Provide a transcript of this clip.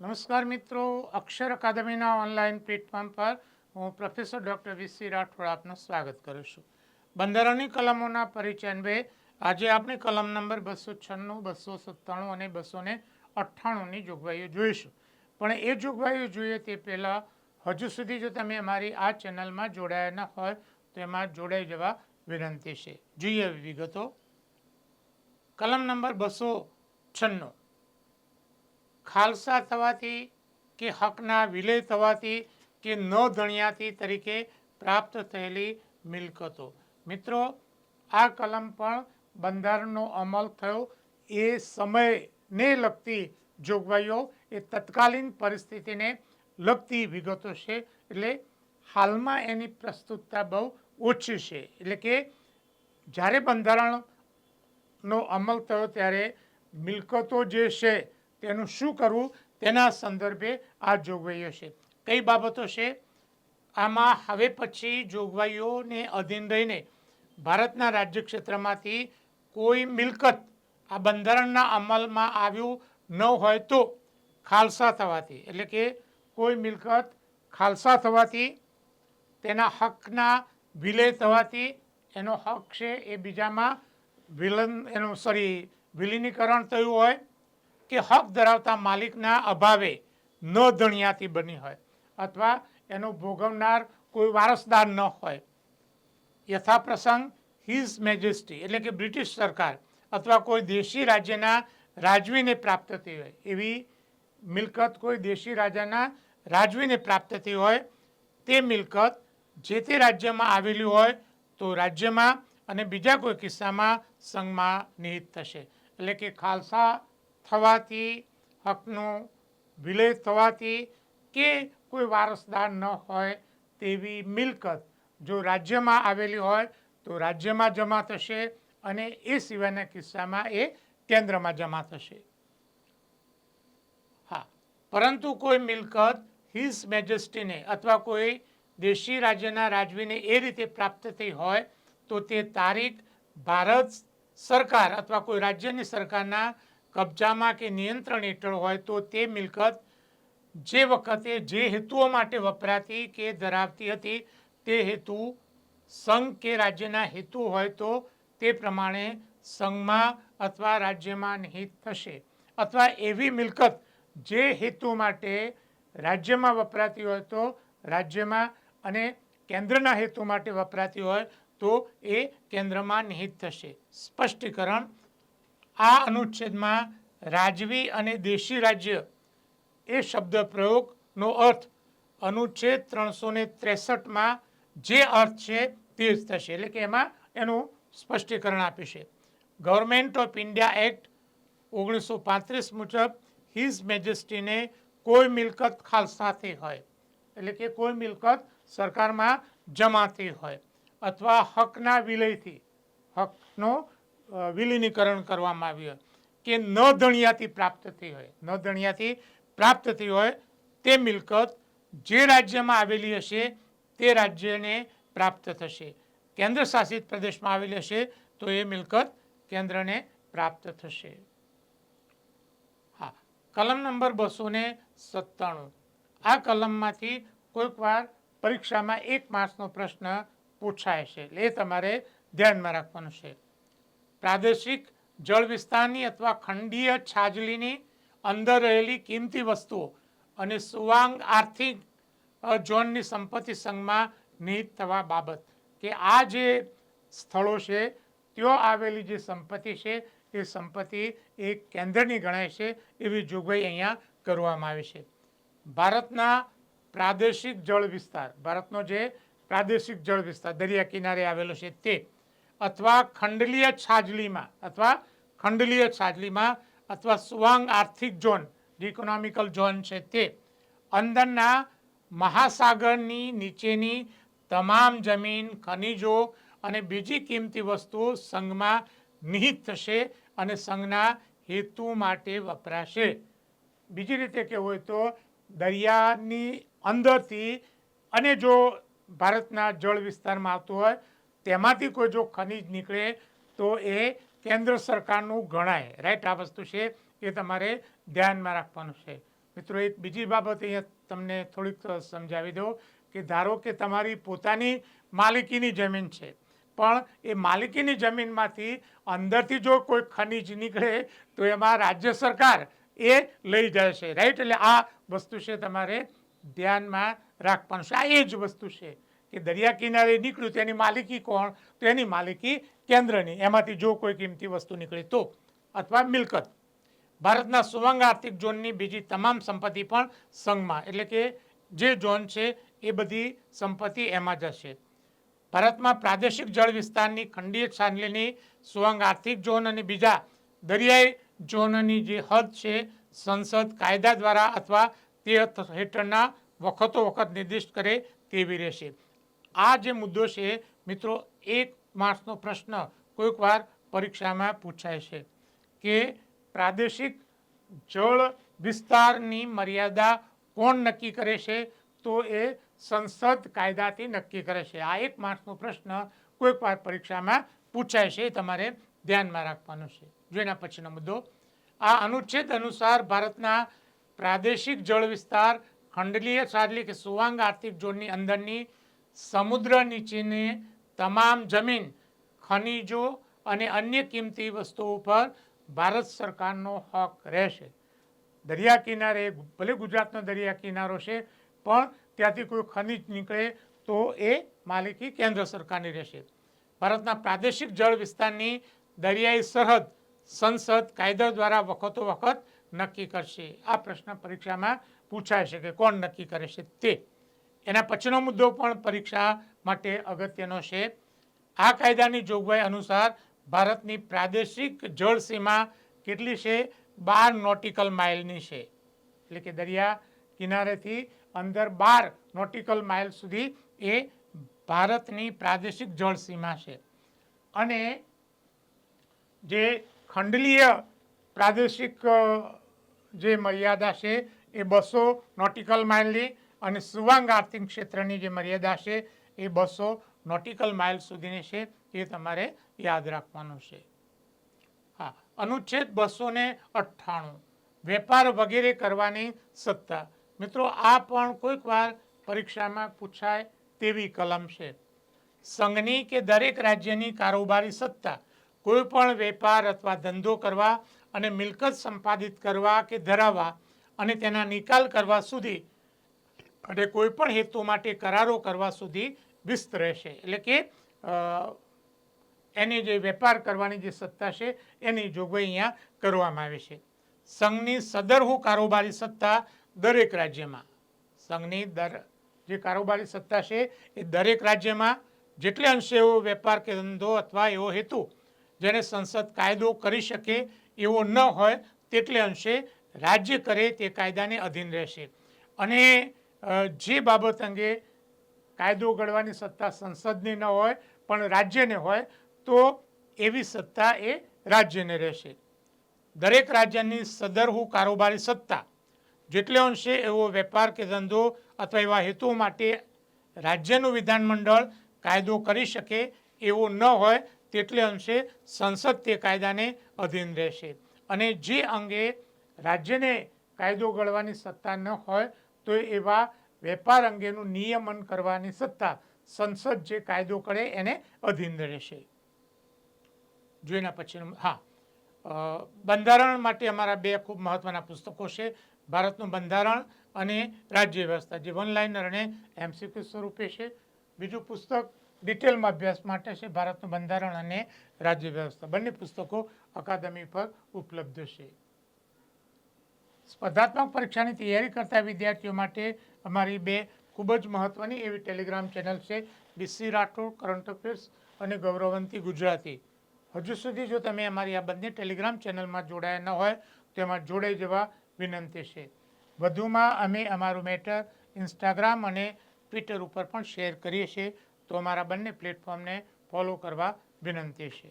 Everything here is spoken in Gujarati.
નમસ્કાર મિત્રો, અક્ષર અકાદમીના ઓનલાઈન પ્લેટફોર્મ પર હું પ્રોફેસર ડૉક્ટર વીસી રાઠોડ આપનું સ્વાગત કરું છું. બંધારણની કલમોના પરિચય અન્વયે આજે આપણે કલમ નંબર બસો છન્નું, બસો સત્તાણું અને બસો ને અઠ્ઠાણુંની જોગવાઈઓ જોઈશું. પણ એ જોગવાઈઓ જોઈએ તે પહેલાં હજુ સુધી જો તમે અમારી આ ચેનલમાં જોડાયા ન હોય, તો એમાં જોડાઈ જવા વિનંતી છે. જોઈએ વિગતો. કલમ નંબર બસો છન્નું. ખાલસા થવાથી કે હકના વિલય થવાથી કે ન ધણિયાતી તરીકે પ્રાપ્ત થયેલી મિલકતો. મિત્રો, આ કલમ પણ બંધારણનો અમલ થયો. એ સમયને લગતી જોગવાઈઓ એ તત્કાલીન પરિસ્થિતિને લગતી વિગતો છે. એટલે હાલમાં એની પ્રસ્તુતતા બહુ ઓછી છે. એટલે કે જ્યારે બંધારણનો અમલ થયો ત્યારે મિલકતો જે છે તેનું શું કરવું તેના સંદર્ભે આ જોગવાઈઓ છે. કઈ બાબતો છે? આમાં હવે પછી જોગવાઈઓને અધીન રહીને ભારતના રાજ્ય ક્ષેત્રમાંથી કોઈ મિલકત આ બંધારણના અમલમાં આવ્યું ન હોય તો ખાલસા થવાથી, એટલે કે કોઈ મિલકત ખાલસા થવાથી, તેના હકના વિલય થવાથી, એનો હક છે એ બીજામાં વિલન, એનું સોરી વિલીનીકરણ થયું હોય કે હક ધરાવતા માલિકના અભાવે ન ધણિયાતી બની હોય અથવા એનો ભોગવનાર કોઈ વારસદાર ન હોય. યથાપ્રસંગ હિઝ મેજેસ્ટી એટલે કે બ્રિટિશ સરકાર અથવા કોઈ દેશી રાજ્યના રાજવીને પ્રાપ્ત થઈ હોય. એવી મિલકત કોઈ દેશી રાજાના રાજવીને પ્રાપ્ત થઈ હોય, તે મિલકત જે તે રાજ્યમાં આવેલી હોય તો રાજ્યમાં અને બીજા કોઈ કિસ્સામાં સંઘમાં નિહિત થશે. એટલે કે ખાલસા થવાથી, હકનો વિલય થવાથી કે કોઈ વારસદાર ન હોય તેવી મિલકત જો રાજ્યમાં આવેલી હોય, તો રાજ્યમાં જમા થશે અને એ સિવાયના કિસ્સામાં એ કેન્દ્રમાં જમા થશે. હા, પરંતુ કોઈ મિલકત હિઝ મેજેસ્ટીને અથવા કોઈ દેશી રાજ્યના રાજવીને એ રીતે પ્રાપ્ત થઈ હોય, તો તે તારીખ ભારત સરકાર અથવા કોઈ રાજ્યની સરકારના કબજામાં કે નિયંત્રણ હેઠળ હોય તો તે મિલકત જે વખતે જે હેતુઓ માટે વપરાતી કે ધરાવતી હતી, તે હેતુ સંઘ કે રાજ્યના હેતુ હોય તો તે પ્રમાણે સંઘમાં અથવા રાજ્યમાં નિહિત થશે. અથવા એવી મિલકત જે હેતુ માટે રાજ્યમાં વપરાતી હોય તો રાજ્યમાં અને કેન્દ્રના હેતુ માટે વપરાતી હોય તો એ કેન્દ્રમાં નિહિત થશે. સ્પષ્ટીકરણ આ અનુચ્છેદમાં રાજવી અને દેશી રાજ્ય એ શબ્દ પ્રયોગનો અર્થ અનુચ્છેદ ત્રણસો ને ત્રેસઠમાં જે અર્થ છે તે જ થશે. એટલે કે એમાં એનું સ્પષ્ટીકરણ આપ્યું છે. ગવર્મેન્ટ ઓફ ઇન્ડિયા એક્ટ ઓગણીસો પાંત્રીસ મુજબ હિઝ મેજેસ્ટીને કોઈ મિલકત ખાલસાથી હોય. એટલે કે કોઈ મિલકત સરકારમાં જમાતી હોય. અથવા હકના વિલયથી. હકનો વિલીનીકરણ કરવામાં આવ્યું હોય, કે ન ધણિયાથી પ્રાપ્ત થઈ હોય, ન ધણિયાથી પ્રાપ્ત થઈ હોય, તે મિલકત જે રાજ્યમાં આવેલી હશે, તે રાજ્યને પ્રાપ્ત થશે. કેન્દ્ર શાસિત પ્રદેશમાં આવેલી હશે, તો એ મિલકત કેન્દ્રને પ્રાપ્ત થશે. હા, કલમ નંબર બસો ને સત્તાણું. આ કલમમાંથી કોઈકવાર પરીક્ષામાં એક માર્ક્સનો પ્રશ્ન પૂછાય છે, એટલે એ તમારે ધ્યાનમાં રાખવાનું છે. પ્રાદેશિક જળ વિસ્તારની અથવા ખંડીય છાજલીની અંદર રહેલી કિંમતી વસ્તુઓ અને સુવાંગ આર્થિક ઝોનની સંપત્તિ સંઘમાં નિહિત થવા બાબત કે આ જે સ્થળો છે, ત્યાં આવેલી જે સંપત્તિ છે, એ સંપત્તિ એ કેન્દ્રની ગણાય છે એવી જોગવાઈ અહીંયા કરવામાં આવી છે. ભારતના પ્રાદેશિક જળ વિસ્તાર, ભારતનો જે પ્રાદેશિક જળ વિસ્તાર દરિયા કિનારે આવેલો છે તે અથવા ખંડલીય છાજલીમાં, અથવા ખંડલીય છાજલીમાં, અથવા સુવાંગ આર્થિક ઝોન, જે ઇકોનોમિકલ ઝોન છે તે. અંદરના મહાસાગરની નીચેની તમામ જમીન, ખનિજો અને બીજી કિંમતી વસ્તુઓ સંઘમાં નિહિત થશે અને સંઘના હેતુ માટે વપરાશે. બીજી રીતે કહેવું હોય તો દરિયાની અંદરથી અને જો ભારતના જળ વિસ્તારમાં આવતું હોય તેમાંથી કોઈ જો ખનિજ નીકળે તો એ કેન્દ્ર સરકારનું ગણાય. રાઈટ આ વસ્તુ છે, એ તમારે ધ્યાનમાં રાખવાનું છે. મિત્રો, એક બીજી બાબત અહીંયા તમને થોડીક સમજાવી દો કે ધારો કે તમારી પોતાની માલિકીની જમીન છે, પણ એ માલિકીની જમીનમાંથી અંદરથી જો કોઈ ખનિજ નીકળે તો એમાં રાજ્ય સરકાર એ લઈ જાય છે. રાઈટ એટલે આ વસ્તુ છે તમારે ધ્યાનમાં રાખવાનું છે. આ એ જ વસ્તુ છે. કે દરિયા કિનારે નીકળ્યું તેની માલિકી કોણ? તો એની માલિકી કેન્દ્રની. એમાંથી જો કોઈ કિંમતી વસ્તુ નીકળે તો. અથવા મિલકત. ભારતના સુવંગ આર્થિક ઝોનની બીજી તમામ સંપત્તિ પણ સંઘમાં. એટલે કે જે ઝોન છે એ બધી સંપત્તિ એમાં જશે ભારતમાં પ્રાદેશિક જળ વિસ્તારની ખંડીય છાનલીની સુવંગ આર્થિક ઝોન અને બીજા દરિયાઈ ઝોનની જે હદ છે, સંસદ, કાયદા દ્વારા અથવા તે હેઠળના વખતો વખત નિર્દિષ્ટ કરે તેવી રહેશે. આ જે મુદ્દો છે, મિત્રો, એક માર્ક્સનો પ્રશ્ન કોઈક વાર પરીક્ષામાં પૂછાય છે કે પ્રાદેશિક જળ વિસ્તારની મર્યાદા કોણ નક્કી કરે છે? તો એ સંસદ કાયદાથી નક્કી કરે છે. આ એક માર્ક્સનો પ્રશ્ન કોઈક વાર પરીક્ષામાં પૂછાય છે તમારે ધ્યાનમાં રાખવાનું છે. જો પછીનો મુદ્દો. આ અનુચ્છેદ અનુસાર ભારતના પ્રાદેશિક જળ વિસ્તાર ખંડલીય સાડલી કે સુવાંગ આર્થિક ઝોનની અંદરની સમુદ્ર નીચેની તમામ જમીન, ખનિજો અને અન્ય કિંમતી વસ્તુઓ પર ભારત સરકારનો હક રહેશે. દરિયા કિનારે, ભલે ગુજરાતનો દરિયા કિનારો છે, પણ ત્યાંથી કોઈ ખનિજ નીકળે તો એ માલિકી કેન્દ્ર સરકારની રહેશે. ભારતના પ્રાદેશિક જળ વિસ્તારની દરિયાઈ સરહદ સંસદ કાયદા દ્વારા વખતો વખત નક્કી કરશે. આ પ્રશ્ન પરીક્ષામાં પૂછાય છે કે કોણ નક્કી કરે છે તે. એના પછીનો મુદ્દો પણ પરીક્ષા માટે અગત્યનો છે. આ કાયદાની જોગવાઈ અનુસાર ભારતની પ્રાદેશિક જળસીમા કેટલી છે? બાર નોટિકલ માઇલની છે. એટલે કે દરિયા કિનારેથી અંદર બાર નોટિકલ માઇલ સુધી એ ભારતની પ્રાદેશિક જળસીમા છે. અને જે ખંડલીય પ્રાદેશિક જે મર્યાદા છે એ બસો નોટિકલ માઇલની અને સુવાંગ આર્થિક ક્ષેત્રની જે મર્યાદા છે એ બસો નોટિકલ માઇલ સુધીની છે, એ તમારે યાદ રાખવાનું છે. હા, અનુચ્છેદ બસો ને અઠ્ઠાણું, વેપાર વગેરે કરવાની સત્તા. મિત્રો, આ પણ કોઈક વાર પરીક્ષામાં પૂછાય તેવી કલમ છે. સંઘની કે દરેક રાજ્યની કારોબારી સત્તા. કોઈ પણ વેપાર અથવા ધંધો કરવા અને મિલકત સંપાદિત કરવા કે ધરાવવા અને તેના નિકાલ કરવા સુધી અને કોઈ પણ હેતુ માટે કરારો કરવા સુધી વિસ્તરે રહેશે. એટલે કે એની જે વેપાર કરવાની જે સત્તા છે, એની જોગવાઈ અહીંયા કરવામાં આવે છે. સંઘની સદરહુ કારોબારી સત્તા દરેક રાજ્યમાં. સંઘની દર, જે કારોબારી સત્તા છે, એ દરેક રાજ્યમાં જેટલે અંશે એવો વેપાર કે ધંધો અથવા એવો હેતુ જેને સંસદ કાયદો કરી શકે એવો ન હોય, તેટલે અંશે રાજ્ય કરે તે કાયદાને અધીન રહેશે. અને જે બાબત અંગે કાયદો ઘડવાની સત્તા સંસદની ન હોય, પણ રાજ્યને હોય, તો એવી સત્તા એ રાજ્યને રહેશે. દરેક રાજ્યની સદરહુ કારોબારી સત્તા, જેટલે અંશે એવો વેપાર કે ધંધો અથવા એવા હેતુઓ માટે રાજ્યનું વિધાનમંડળ કાયદો કરી શકે એવો ન હોય, તેટલે અંશે સંસદ તે કાયદાને અધીન રહેશે. અને જે અંગે રાજ્યને કાયદો ઘડવાની સત્તા ન હોય તો એવા વેપાર અંગેનું નિયમન કરવાની સત્તા સંસદ જે કાયદો કરે એને અધીન રહેશે. જોઈના પછી હા. બંધારણ માટે અમારા બે ખૂબ મહત્વના પુસ્તકો છે. ભારતનું બંધારણ અને રાજ્ય વ્યવસ્થા, જે વન લાઇનર અને એમસીક્યુ સ્વરૂપે છે. બીજું પુસ્તક ડિટેલમાં અભ્યાસ માટે છે, ભારતનું બંધારણ અને રાજ્ય વ્યવસ્થા. બંને પુસ્તકો અકાદમી પર ઉપલબ્ધ છે. સ્પર્ધાત્મક પરીક્ષાની તૈયારી કરતા વિદ્યાર્થીઓ માટે અમારી બે ખૂબ જ મહત્ત્વની એવી ટેલિગ્રામ ચેનલ છે B C Rathod, current affairs અને ગૌરવંતી ગુજરાતી. હજુ સુધી જો તમે અમારી આ બંને ટેલિગ્રામ ચેનલમાં જોડાયા ન હોય, તો એમાં જોડાઈ જવા વિનંતી છે. વધુમાં અમે અમારું મેટર ઇન્સ્ટાગ્રામ અને ટ્વિટર ઉપર પણ શેર કરીએ છીએ, તો અમારા બંને પ્લેટફોર્મને ફોલો કરવા વિનંતી છે.